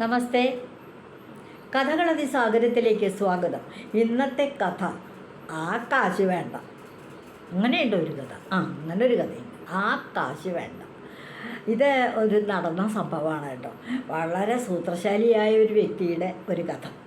നമസ്തേ. കഥകളതി സാഗരത്തിലേക്ക് സ്വാഗതം. ഇന്നത്തെ കഥ ആ കാശ് വേണ്ട. അങ്ങനെയുണ്ട് ഒരു കഥ. ആ അങ്ങനെ ഒരു കഥയുണ്ട്. ആ കാശ് വേണ്ട. ഇത് ഒരു നടന്ന സംഭവമാണ് കേട്ടോ. വളരെ സൂത്രശാലിയായ ഒരു വ്യക്തിയുടെ ഒരു കഥ.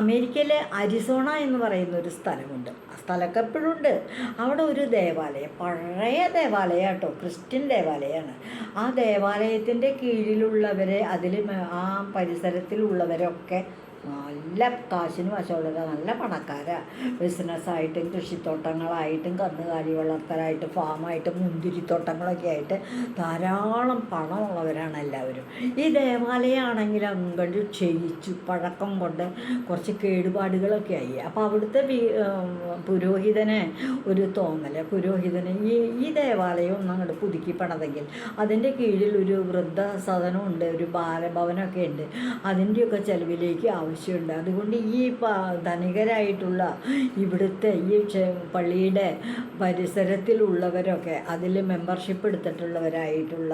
അമേരിക്കയിലെ അരിസോണ എന്ന് പറയുന്ന ഒരു സ്ഥലമുണ്ട്. ആ സ്ഥലമൊക്കെ എപ്പോഴും ഉണ്ട് അവിടെ ഒരു ദേവാലയം. പഴയ ദേവാലയം കേട്ടോ ക്രിസ്ത്യൻ ദേവാലയമാണ്. ആ ദേവാലയത്തിന്റെ കീഴിലുള്ളവരെ അതിൽ ആ പരിസരത്തിലുള്ളവരൊക്കെ നല്ല കാശിന് വശമുള്ളത് നല്ല പണക്കാരാ. ബിസിനസ്സായിട്ടും കൃഷിത്തോട്ടങ്ങളായിട്ടും കന്നുകാലി വളർത്തലായിട്ടും ഫാമായിട്ടും മുന്തിരിത്തോട്ടങ്ങളൊക്കെ ആയിട്ട് ധാരാളം പണമുള്ളവരാണ് എല്ലാവരും. ഈ ദേവാലയമാണെങ്കിൽ അങ്ങോട്ട് ക്ഷയിച്ചു പഴക്കം കൊണ്ട് കുറച്ച് കേടുപാടുകളൊക്കെ ആയി അപ്പോൾ അവിടുത്തെ പുരോഹിതനെ ഒരു തോന്നൽ പുരോഹിതനെ ഈ ഈ ദേവാലയം ഒന്നും അങ്ങോട്ട് പുതുക്കി പണിതെങ്കിൽ അതിന്റെ കീഴിൽ ഒരു വൃദ്ധസദനമുണ്ട് ഒരു ബാലഭവനമൊക്കെ ഉണ്ട് അതിന്റെയൊക്കെ ചെലവിലേക്ക് ആവശ്യമുണ്ട്. അതുകൊണ്ട് ഈ ധനികരായിട്ടുള്ള ഇവിടുത്തെ ഈ പള്ളിയുടെ പരിസരത്തിലുള്ളവരൊക്കെ അതിൽ മെമ്പർഷിപ്പ് എടുത്തിട്ടുള്ളവരായിട്ടുള്ള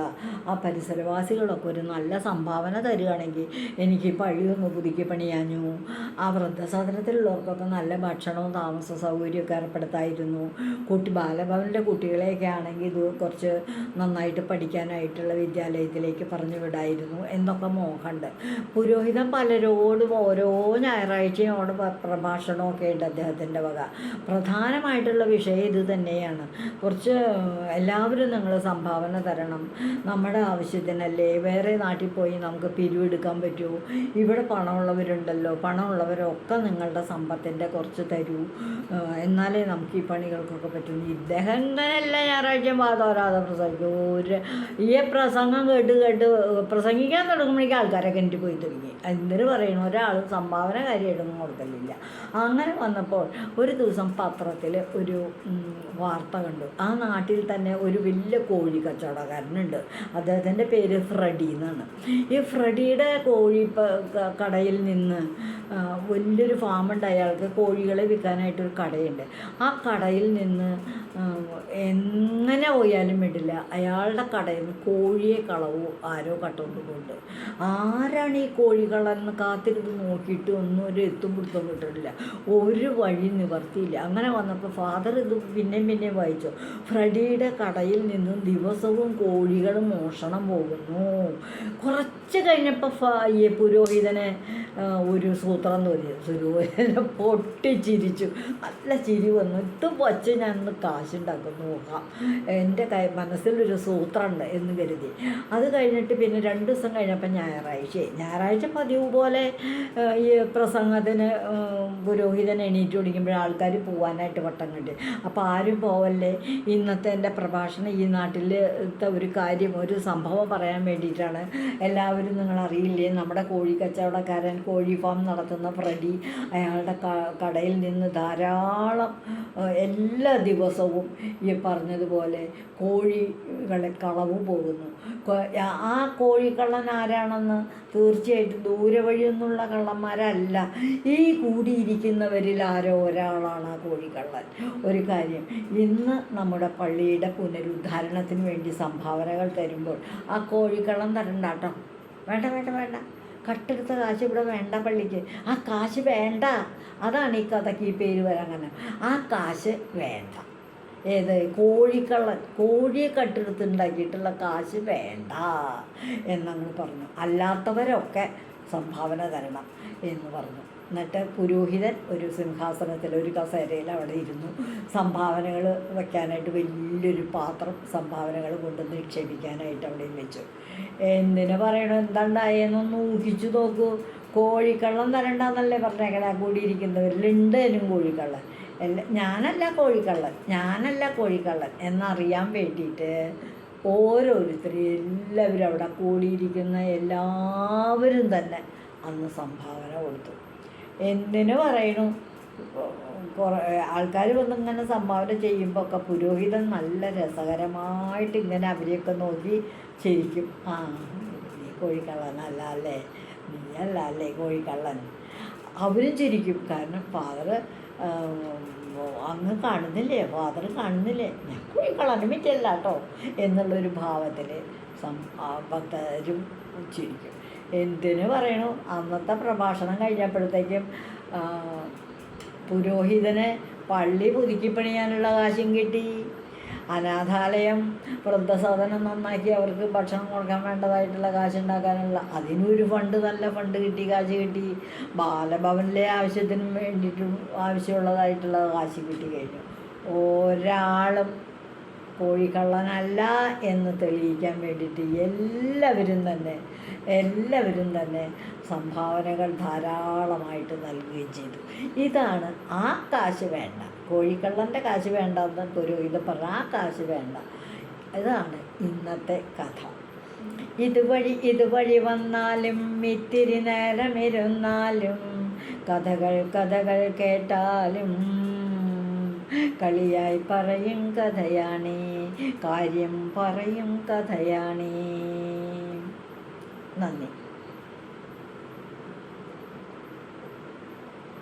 ആ പരിസരവാസികളൊക്കെ ഒരു നല്ല സംഭാവന തരികയാണെങ്കിൽ എനിക്ക് പള്ളിയൊന്ന് പുതുക്കി പണിയാനു ആ വൃദ്ധസദനത്തിലുള്ളവർക്കൊക്കെ നല്ല ഭക്ഷണവും താമസ സൗകര്യമൊക്കെ ഏർപ്പെടുത്തായിരുന്നു. കുട്ടി ബാലഭവനിലെ കുട്ടികളെയൊക്കെ ആണെങ്കിൽ ഇത് കുറച്ച് നന്നായിട്ട് പഠിക്കാനായിട്ടുള്ള വിദ്യാലയത്തിലേക്ക് പറഞ്ഞു വിടായിരുന്നു. എന്നൊക്കെ മോഹമുണ്ട് പുരോഹിതം പലരോടും ഓരോ ഞായറാഴ്ചയും അവിടെ പ്രഭാഷണമൊക്കെ ഉണ്ട് അദ്ദേഹത്തിന്റെ വക. പ്രധാനമായിട്ടുള്ള വിഷയം ഇത് തന്നെയാണ്. കുറച്ച് എല്ലാവരും നിങ്ങൾ സംഭാവന തരണം. നമ്മുടെ ആവശ്യത്തിനല്ലേ വേറെ നാട്ടിൽ പോയി നമുക്ക് പിരിവെടുക്കാൻ പറ്റുമോ ഇവിടെ പണമുള്ളവരുണ്ടല്ലോ പണമുള്ളവരൊക്കെ നിങ്ങളുടെ സമ്പത്തിന്റെ കുറച്ച് തരൂ. എന്നാലേ നമുക്ക് ഈ പണികൾക്കൊക്കെ പറ്റൂ. ഇദ്ദേഹം തന്നെ എല്ലാ ഞായറാഴ്ചയും വാദോരാതെ പ്രസംഗിക്കും. ഒരു ഈ പ്രസംഗം കേട്ട് കേട്ട് പ്രസംഗിക്കാൻ തുടങ്ങുമ്പോഴേക്കും ആൾക്കാരൊക്കെ എനിക്ക് പോയി തുടങ്ങി. എന്തിനു പറയണു? ഒരാൾ സംഭാവന കാര്യമായിട്ടൊന്നും കൊടുക്കലില്ല. അങ്ങനെ വന്നപ്പോൾ ഒരു ദിവസം പത്രത്തിൽ ഒരു വാർത്ത കണ്ടു. ആ നാട്ടിൽ തന്നെ ഒരു വലിയ കോഴി കച്ചവടക്കാരനുണ്ട്. അദ്ദേഹത്തിന്റെ പേര് ഫ്രെഡി എന്നാണ്. ഈ ഫ്രെഡിയുടെ കോഴി കടയിൽ നിന്ന് വലിയൊരു ഫാമുണ്ട് അയാൾക്ക് കോഴികളെ വിൽക്കാനായിട്ടൊരു കടയുണ്ട്. ആ കടയിൽ നിന്ന് ആ, എങ്ങനെ പോയാലും വിടില്ല അയാളുടെ കടയിൽ നിന്ന് കോഴിയെ കളവോ ആരോ കട്ടുകൊണ്ട് കൊണ്ട് ആരാണ് ഈ കോഴികളെന്ന് കാത്തിരുന്ന് നോക്കിയിട്ട് ഒന്നും ഒരു എത്തും പിടുത്തം കിട്ടില്ല ഒരു വഴി നിവർത്തിയില്ല. അങ്ങനെ വന്നപ്പോൾ ഫാദർ ഇത് പിന്നെയും പിന്നെയും വായിച്ചു. ഫ്രെഡിയുടെ കടയിൽ നിന്നും ദിവസവും കോഴികൾ മോഷണം പോകുന്നു. കുറച്ച് കഴിഞ്ഞപ്പോൾ പുരോഹിതനെ ഒരു സൂത്രം തോന്നി പൊട്ടി പൊട്ടിച്ചിരിച്ചു. നല്ല ചിരി വന്നു. ഇത് വച്ച് ഞാൻ ഒന്ന് കാശുണ്ടാക്കും നോക്കാം. എന്റെ കൈ മനസ്സിലൊരു സൂത്രമുണ്ട് എന്ന് കരുതി. അത് കഴിഞ്ഞിട്ട് പിന്നെ രണ്ട് ദിവസം കഴിഞ്ഞപ്പോൾ ഞായറാഴ്ച ഞായറാഴ്ച പതിവ് പോലെ ഈ പ്രസംഗത്തിന് പുരോഹിതൻ എണീറ്റ് ഓടിക്കുമ്പോൾ ആൾക്കാർ പോകാനായിട്ട് വട്ടം കണ്ട് അപ്പോൾ ആരും പോവല്ലേ? ഇന്നത്തെ എന്റെ പ്രഭാഷണം ഈ നാട്ടിലത്തെ ഒരു കാര്യം ഒരു സംഭവം പറയാൻ വേണ്ടിയിട്ടാണ്. എല്ലാവരും നിങ്ങൾ അറിയില്ലേ നമ്മുടെ കോഴി കച്ചവടക്കാരൻ കോഴി ഫാം നടത്തുന്ന ഫ്രെഡി അയാളുടെ കടയിൽ നിന്ന് ധാരാളം എല്ലാ ദിവസവും ഈ പറഞ്ഞതുപോലെ കോഴികളെ കളവ് പോകുന്നു. ആ- കോഴിക്കള്ളൻ ആരാണെന്ന് തീർച്ചയായിട്ടും ദൂരെ വഴി നിന്നുള്ള കള്ളന്മാരല്ല. ഈ കൂടിയിരിക്കുന്നവരിൽ ആരോ ഒരാളാണ് ആ കോഴിക്കള്ളൻ. ഒരു കാര്യം ഇന്ന് നമ്മുടെ പള്ളിയുടെ പുനരുദ്ധാരണത്തിന് വേണ്ടി സംഭാവനകൾ തരുമ്പോൾ ആ കോഴിക്കള്ളം തരണ്ട കേട്ടോ വേണ്ട വേണ്ട വേണ്ട. കട്ടെടുത്ത കാശ് ഇവിടെ വേണ്ട പള്ളിക്ക്. ആ കാശ് വേണ്ട. അതാണ് ഈ കഥയ്ക്ക് ഈ പേര് വരാൻ കാരണം. ആ കാശ് വേണ്ട. ഏത്? കോഴിക്കള്ളൻ കോഴിയെ കട്ടെടുത്തുണ്ടാക്കിയിട്ടുള്ള കാശ് വേണ്ട എന്നങ്ങ് പറഞ്ഞു. അല്ലാത്തവരൊക്കെ സംഭാവന തരണം എന്ന് പറഞ്ഞു. എന്നിട്ട് പുരോഹിതൻ ഒരു സിംഹാസനത്തിൽ ഒരു കസേരയിൽ അവിടെ ഇരുന്നു. സംഭാവനകൾ വയ്ക്കാനായിട്ട് വലിയൊരു പാത്രം സംഭാവനകൾ കൊണ്ട് നിക്ഷേപിക്കാനായിട്ട് അവിടെ വെച്ചു. എന്തിനു പറയണോ എന്താണ്ടായെന്നൊന്ന് ഊഹിച്ചു നോക്കൂ. കോഴിക്കള്ളം തരണ്ടെന്നല്ലേ പറഞ്ഞേക്കണേ ഉണ്ടേനും കോഴിക്കള്ളൻ. എല്ലാ ഞാനല്ല കോഴിക്കള്ളൻ. ഞാനല്ല കോഴിക്കള്ളൻ. എന്നറിയാൻ വേണ്ടിയിട്ട് ഓരോരുത്തരും എല്ലാവരും അവിടെ കൂടിയിരിക്കുന്ന എല്ലാവരും തന്നെ അന്ന് സംഭാവന കൊടുത്തു. എന്തിനു പറയണു? കുറേ ആൾക്കാർ വന്ന് ഇങ്ങനെ സംഭാവന ചെയ്യുമ്പോൾ ഒക്കെ പുരോഹിതൻ നല്ല രസകരമായിട്ട് ഇങ്ങനെ അവരെയൊക്കെ നോക്കി ചിരിക്കും. ആ നീ കോഴിക്കള്ളനല്ല അല്ലേ നീ അല്ല അല്ലേ കോഴിക്കള്ളൻ? അവരും ചിരിക്കും. കാരണം ഫാദർ അങ്ങ് കാണുന്നില്ലേ? ഫാദർ കാണുന്നില്ലേ? ഞാൻ കോഴിക്കള്ളനും പറ്റിയല്ല കേട്ടോ എന്നുള്ളൊരു ഭാവത്തിൽ സം ഭക്തരും ചിരിക്കും. എന്തിനു പറയണു? അന്നത്തെ പ്രഭാഷണം കഴിഞ്ഞപ്പോഴത്തേക്കും പുരോഹിതനെ പള്ളി പുതുക്കിപ്പണിയാനുള്ള കാശും കിട്ടി. അനാഥാലയം വൃദ്ധസദനം നന്നാക്കി അവർക്ക് ഭക്ഷണം കൊടുക്കാൻ വേണ്ടതായിട്ടുള്ള കാശുണ്ടാക്കാനുള്ള. അതിനൊരു ഫണ്ട് നല്ല ഫണ്ട് കിട്ടി കാശ് കിട്ടി. ബാലഭവനിലെ ആവശ്യത്തിനും വേണ്ടിയിട്ടും ആവശ്യമുള്ളതായിട്ടുള്ള കാശ് കിട്ടി കഴിഞ്ഞു. ഒരാളും കോഴിക്കള്ളനല്ല എന്ന് തെളിയിക്കാൻ വേണ്ടിയിട്ട് എല്ലാവരും തന്നെ എല്ലാവരും തന്നെ സംഭാവനകൾ ധാരാളമായിട്ട് നൽകുകയും ചെയ്തു. ഇതാണ് ആ കാശ് വേണ്ട. കോഴിക്കള്ളന്റെ കാശ് വേണ്ട എന്ന് പുരോഹിത പറഞ്ഞ ആ കാശ് വേണ്ട. ഇതാണ് ഇന്നത്തെ കഥ. ഇതുവഴി ഇതുവഴി വന്നാലും ഇത്തിരി നേരം ഇരുന്നാലും കഥകൾ കഥകൾ കേട്ടാലും കളിയായി പറയും കഥയാണേ കാര്യം പറയും കഥയാണേ. നന്ദി.